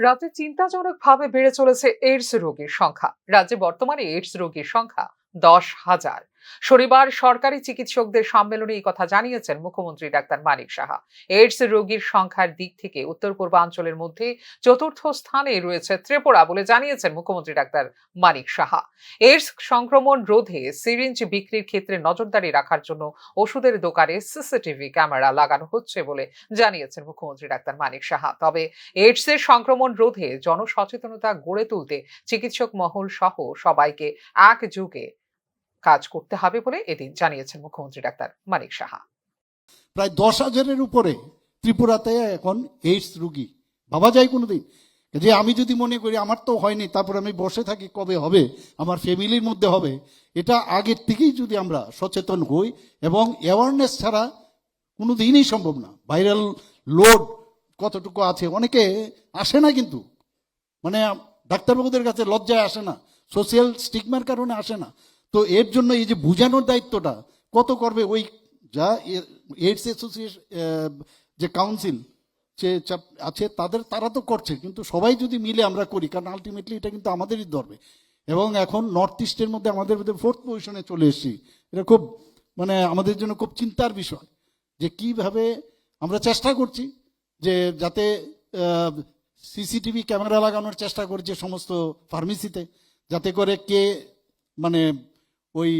রাজ্যে চিন্তাজনকভাবে বেড়ে চলেছে এইডস রোগীর সংখ্যা। রাজ্যে বর্তমানে এইডস রোগীর সংখ্যা দশ হাজার। শনিবার সরকারি চিকিৎসকদের সম্মেলনে এই কথা জানিয়েছেন মুখ্যমন্ত্রী ডাক্তার মানিক সাহা। এইডস রোগীর সংখ্যার দিক থেকে উত্তর পূর্বাঞ্চলের মধ্যে চতুর্থ স্থানে রয়েছে ত্রিপুরা বলে জানিয়েছেন মুখ্যমন্ত্রী ডাক্তার মানিক সাহা। এইডস সংক্রমণ রোধে সিরিঞ্জ বিক্রির ক্ষেত্রে নজরদারি রাখার জন্য ওষুধের দোকানে সিসিটিভি ক্যামেরা লাগানো হচ্ছে বলে জানিয়েছেন মুখ্যমন্ত্রী ডাক্তার মানিক সাহা। তবে এইডস এর সংক্রমণ রোধে জনসচেতনতা গড়ে তুলতে চিকিৎসক মহল সহ সবাইকে একযোগে কাজ করতে হবে বলে এদিন জানিয়েছেন মুখ্যমন্ত্রী ডাক্তার মানিক সাহা। প্রায় দশ হাজারের উপরে ত্রিপুরাতে এখন এইডস রুগী। ভাবা যায় কোনোদিন? যে আমি যদি মনে করি আমার তো হয়নি, তারপর আমি বসে থাকি কবে হবে? আমার ফ্যামিলির মধ্যে হবে? এটা আগের থেকেই যদি আমরা সচেতন হই এবং অ্যাওয়ারনেস ছাড়া কোনো দিনই সম্ভব না। ভাইরাল লোড কতটুকু আছে? অনেকে আসে না কিন্তু। মানে ডাক্তারবাবুদের কাছে লজ্জায় আসে না। সোশ্যাল স্টিগমার কারণে আসে না। তো এর জন্য এই যে বুঝানোর দায়িত্বটা, কত করবে ওই যা এইডস অ্যাসোসিয়েশন যে কাউন্সিল যে আছে, তাদের, তারা তো করছে, কিন্তু সবাই যদি মিলে আমরা করি, কারণ আলটিমেটলি এটা কিন্তু আমাদেরই ধরবে এবং এখন নর্থ ইস্টের মধ্যে আমাদের মধ্যে ফোর্থ পজিশনে চলে এসেছি। এটা খুব মানে আমাদের জন্য খুব চিন্তার বিষয়, যে কীভাবে আমরা চেষ্টা করছি, যে যাতে সিসিটিভি ক্যামেরা লাগানোর চেষ্টা করছে সমস্ত ফার্মেসিতে যাতে করে কে মানে ওই